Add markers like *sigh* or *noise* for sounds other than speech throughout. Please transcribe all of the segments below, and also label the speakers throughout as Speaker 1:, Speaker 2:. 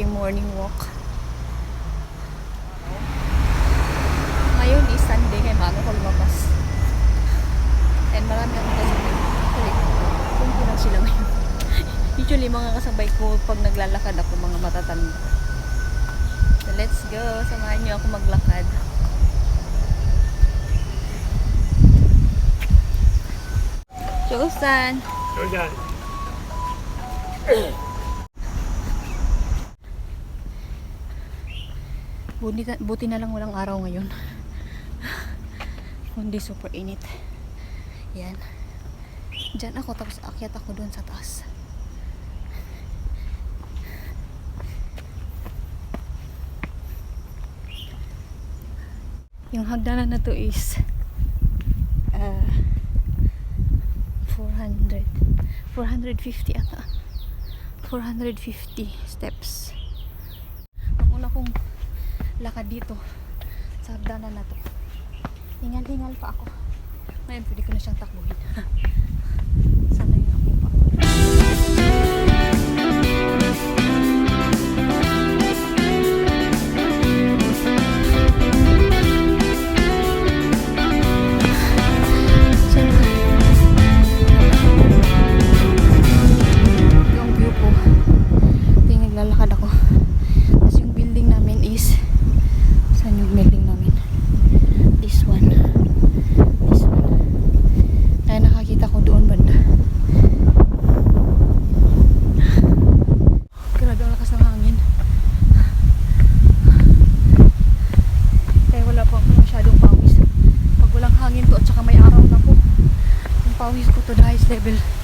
Speaker 1: aking morning walk. Ngayon is Sunday, kaya maaga ko lumabas. And marami akong kasabay. Actually, kung lang sila ngayon. *laughs* Usually, mga kasabay ko pag naglalakad ako, mga matatanda. So, let's go. Samahan niyo ako maglakad. Josan!
Speaker 2: Jordan. *clears throat*
Speaker 1: Buti, buti na lang walang araw ngayon. *laughs* Kundi super init. Yan. Diyan ako tapos akyat ako doon sa taas. Yung hagdanan na to is uh, 400 450 ata 450 steps ang una kong lakad dito. Sa hagdanan na to. Hingal-hingal pa ako. Ngayon pwede ko na siyang takbuhin *laughs* ko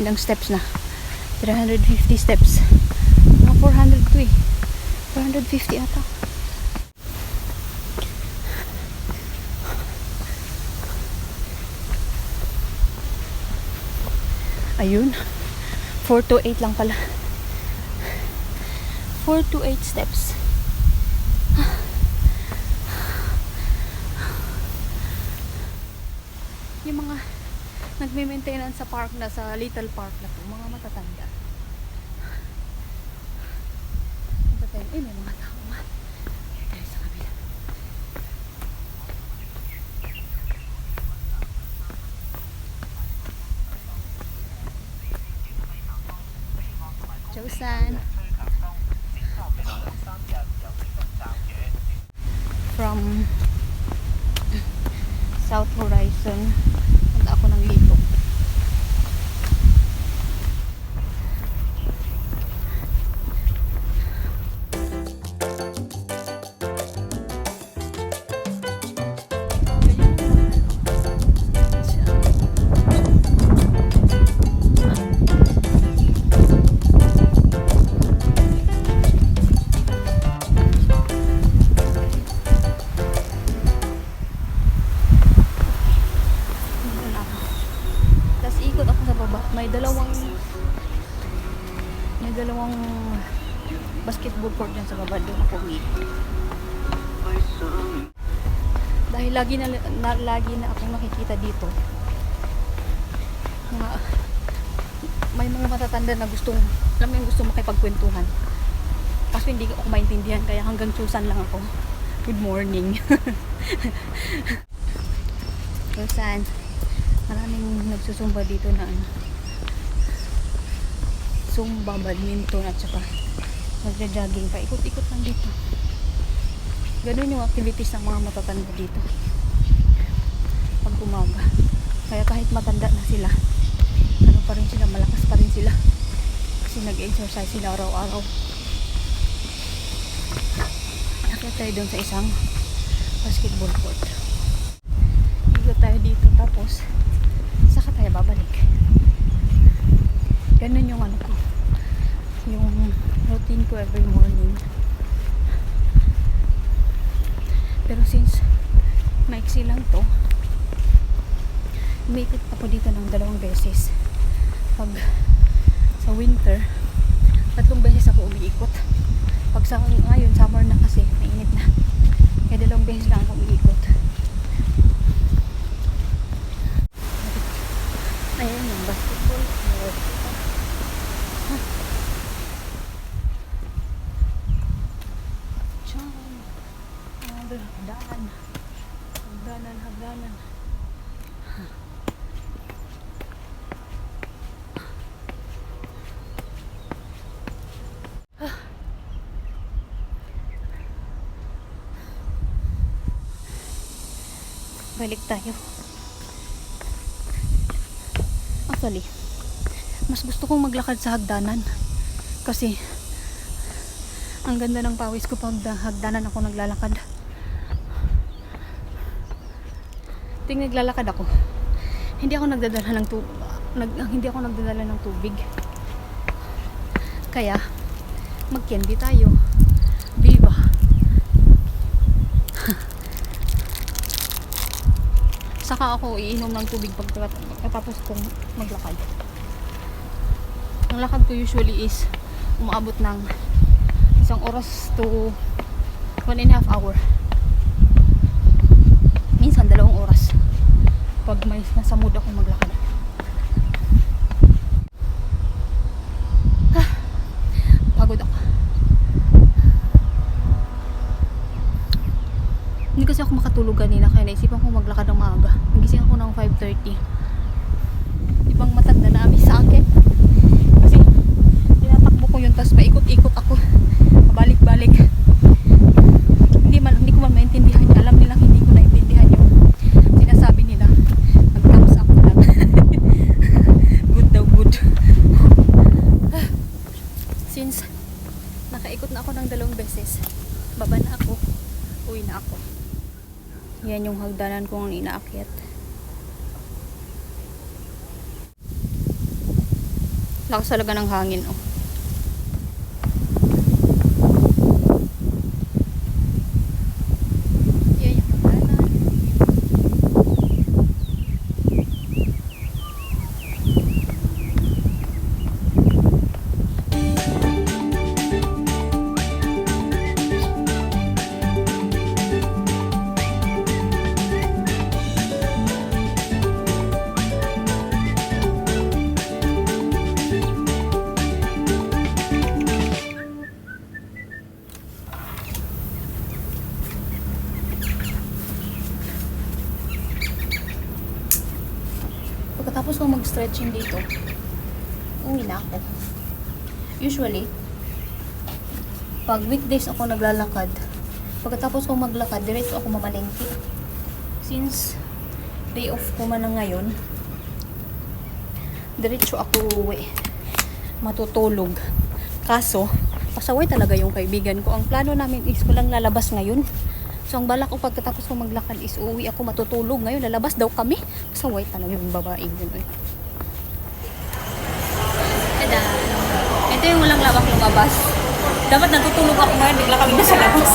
Speaker 1: ilang steps na? 350 steps. Mga 400 to eh. 450 ata. Ayun. 4 to 8 lang pala. 4 to 8 steps yung mga nagme-maintenance sa park na sa little park na to mga matatanda. Tayo. eh may mga tao nga tayo sa kabila. Josan. from May dalawang may dalawang basketball court dyan sa baba. Doon ako umiikot. Dahil lagi na, na lagi na akong nakikita dito. Mga, may mga matatanda na gustong, alam mo yung gusto makipagkwentuhan. Kaso hindi ko ako maintindihan kaya hanggang susan lang ako. Good morning. *laughs* Kung saan maraming nagsusumba dito na ano zumba, badminton at saka nagja-jogging pa ikot-ikot lang dito ganun yung activities ng mga matatanda dito pag umaga kaya kahit matanda na sila ano pa rin sila, malakas pa rin sila kasi nag-exercise sila araw-araw Kaya tayo doon sa isang basketball court. Ikot tayo dito tapos saka tayo babalik. Ganun yung ano ko. Yung routine ko every morning. Pero since maiksi lang to, umikot ako dito ng dalawang beses. Pag sa winter, tatlong beses ako umiikot. Pag sa ngayon, summer na kasi, mainit na. Kaya dalawang beses lang ako umiikot. Ayan yung basketball court. Huh. Tiyan. Grabe, hagdanan. Hagdanan, hagdanan. Balik tayo. Actually, mas gusto kong maglakad sa hagdanan. Kasi, ang ganda ng pawis ko pag da- hagdanan ako naglalakad. Ting naglalakad ako. Hindi ako nagdadala ng tubig. Nag, hindi ako nagdadala ng tubig. Kaya, mag-candy tayo. Saka ako iinom ng tubig pag pagkatapos kong maglakad. Ang lakad ko usually is umaabot ng isang oras to one and a half hour. Minsan dalawang oras. Pag may nasa mood ako maglakad. 30 Lakas talaga ng hangin, oh. Ko mag-stretching dito, uwi na ako. Usually, pag weekdays ako naglalakad, pagkatapos ko maglakad, diretso ako mamalengke. Since day off ko man na ngayon, diretso ako uwi. Matutulog. Kaso, pasaway talaga yung kaibigan ko. Ang plano namin is walang lalabas ngayon. So, ang balak ko pagkatapos ko maglakad is uuwi ako matutulog. Ngayon, lalabas daw kami. Pasaway talaga yung babaeng yun. eh. Tada! Ito yung walang lawak lumabas. Dapat natutulog ako ngayon, bigla kami nasa labas.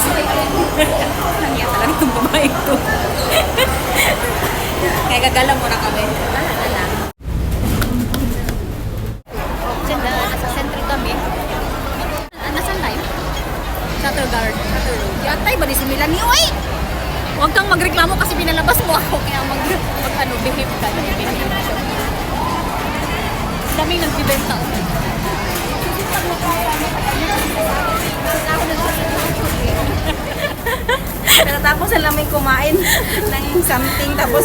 Speaker 1: *laughs* Nangyay talaga itong babae ko. *laughs* Kaya gagala muna kami. Wala na lang. Na, nasa sentry kami. Ah, Nasaan tayo? Guard. Shutter road. Yatay ba di si Milani? Huwag kang magreklamo kasi binalabas mo ako. Kaya mag, mag ano, behave ka. Daming nagbibenta. oh.
Speaker 2: Pero tapos na namin kumain ng something. Tapos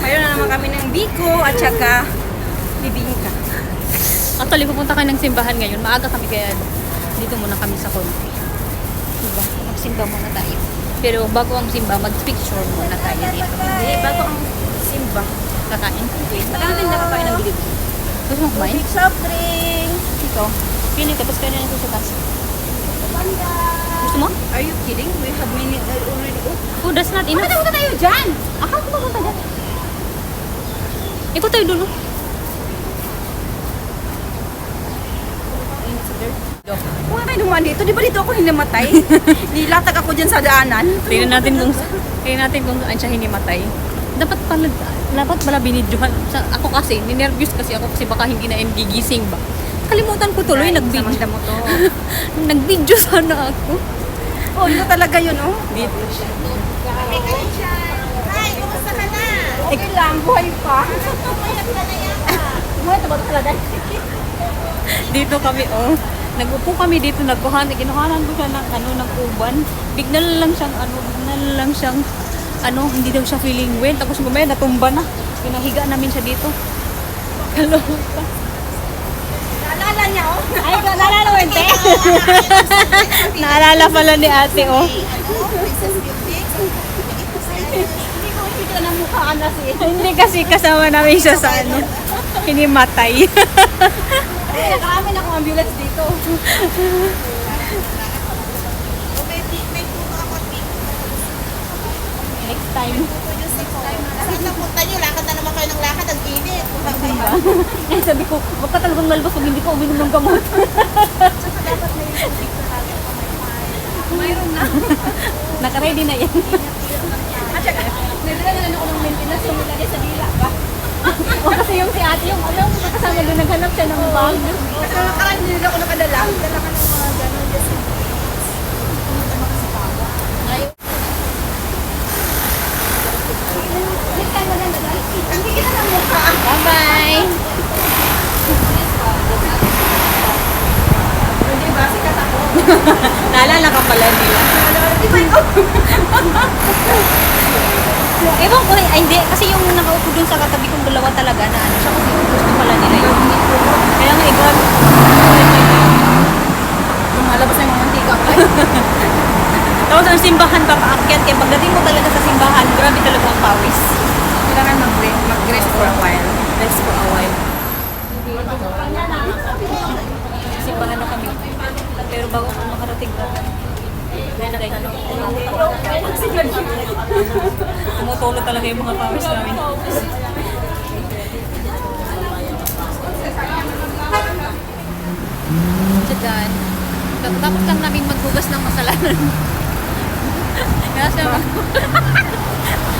Speaker 2: mayroon na naman kami ng biko at saka bibingka.
Speaker 1: Actually, pupunta kayo ng simbahan ngayon. Maaga kami kaya dito muna kami sa konti. Diba? Magsimba muna tayo. Pero bago ang simba, mag-picture muna tayo dito.
Speaker 2: Hindi, bago ang simba.
Speaker 1: Kakain.
Speaker 2: Magkakatin na kapain ng bilib.
Speaker 1: Gusto mo kumain?
Speaker 2: Big soft drink.
Speaker 1: Ito. Pili ka, tapos kayo na nito sa taas. Gusto mo?
Speaker 2: Are you kidding? We have many uh, already. Oh,
Speaker 1: Oh, that's not enough.
Speaker 2: punta tayo dyan!
Speaker 1: Akala ko pupunta dyan. Ikot tayo dulo.
Speaker 2: Kung tayo dumaan dito, di ba dito ako hinamatay? *laughs* Nilatag ako dyan sa daanan.
Speaker 1: Tingnan natin kung tingnan natin kung saan siya hinimatay. Dapat pala dapat pala binidyohan. Ako kasi, ninervyos kasi ako kasi baka hindi na gigising ba. Kalimutan ko tuloy, nag-video.
Speaker 2: to. *laughs*
Speaker 1: nag-video sana ako.
Speaker 2: Oh, dito talaga yun, oh.
Speaker 1: Dito.
Speaker 3: Hi, kumusta ka na?
Speaker 2: Okay lang, buhay pa. *laughs*
Speaker 3: Buhay ba talaga?
Speaker 1: Dito kami, oh. Nag-upo kami dito, nagkuhan, kinuhanan ko siya ng, ano, ng uban. Bigla na lang siyang, ano, bigla na lang siyang, ano, hindi daw siya feeling well. Tapos gumaya, natumba na. Pinahiga namin siya dito. Kaloka.
Speaker 2: Naalala niya, oh.
Speaker 1: Ay, naalala mo, ente? *laughs* naalala pala ni ate, oh.
Speaker 3: Ano?
Speaker 2: Hindi hindi.
Speaker 1: Hindi kasi kasama namin siya sa, ano, hinimatay.
Speaker 2: Ay, nakaamin ako ambulance dito.
Speaker 1: Next time.
Speaker 3: six time. Saan na punta nyo? Lakad na naman kayo ng lakad. Ang init. Punta kayo.
Speaker 1: Ay, sabi ko, wag ka talagang lalabas pag hindi ka uminom ng gamot. *laughs*
Speaker 2: Mayroon na. *laughs*
Speaker 1: Nakaready na yan.
Speaker 2: At saka, nilagyan na ako ng maintenance yung nilagay sa dila ba? *laughs*
Speaker 1: o kasi yung si ate, yung alam, kasama doon, naghanap siya ng bag.
Speaker 2: Kasi nakaraan din ako nakadala. Dala ka ng mga gano'n. Just Hindi kita ng mukha.
Speaker 1: Bye-bye!
Speaker 2: Hindi ba? Sikat ako.
Speaker 1: Naalala ka pala nila.
Speaker 2: Di ba ikaw?
Speaker 1: Ewan ko, ay hindi, kasi yung nakaupo dun sa katabi kong dalawa talaga na ano siya, kasi gusto pala nila yun. Kaya nga, iba,
Speaker 2: Lumalabas na yung mga antika ko. *laughs*
Speaker 1: tapos ang simbahan pa paakyat, kaya pagdating mo talaga sa simbahan, grabe talaga ang pawis.
Speaker 2: Kailangan mag- mag-rest for a while.
Speaker 1: Rest for a while. Simbahan na kami. Pero bago ko makarating ka, tumutulo talaga yung mga pawis namin. Diyan. Tapos lang namin maghugas ng masalanan. Kaya siya mag...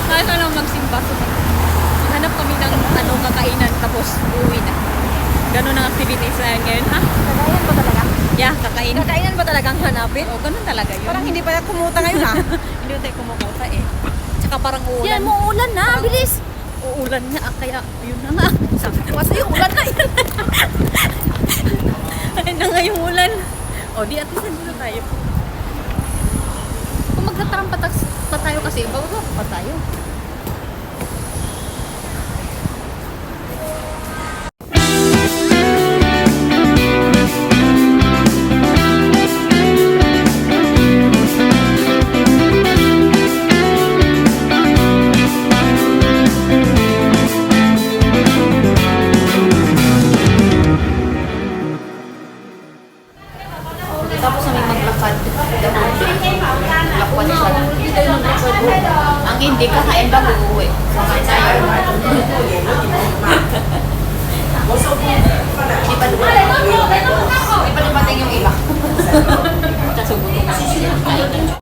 Speaker 1: Kaya siya lang magsimba. Hanap kami ng ano, kakainan tapos uuwi na. Ganun ang activities na ngayon, ha?
Speaker 2: Kagayan ba talaga?
Speaker 1: Yeah, kakain.
Speaker 2: Kakainan ba talagang hanapin?
Speaker 1: O, ganun talaga yun.
Speaker 2: Parang hindi pa kumuta ngayon ah. *laughs*
Speaker 1: hindi tayo kumukuta eh. Tsaka parang uulan.
Speaker 2: Yan mo ulan na, bilis.
Speaker 1: Uulan ah, kaya yun na nga. *laughs*
Speaker 2: Sabi ko kasi yung ulan na yan. *laughs*
Speaker 1: Ayun na nga yung ulan. O, di at least nandito tayo. Kung magtatrampa tas- pa tayo kasi, bago pa tayo.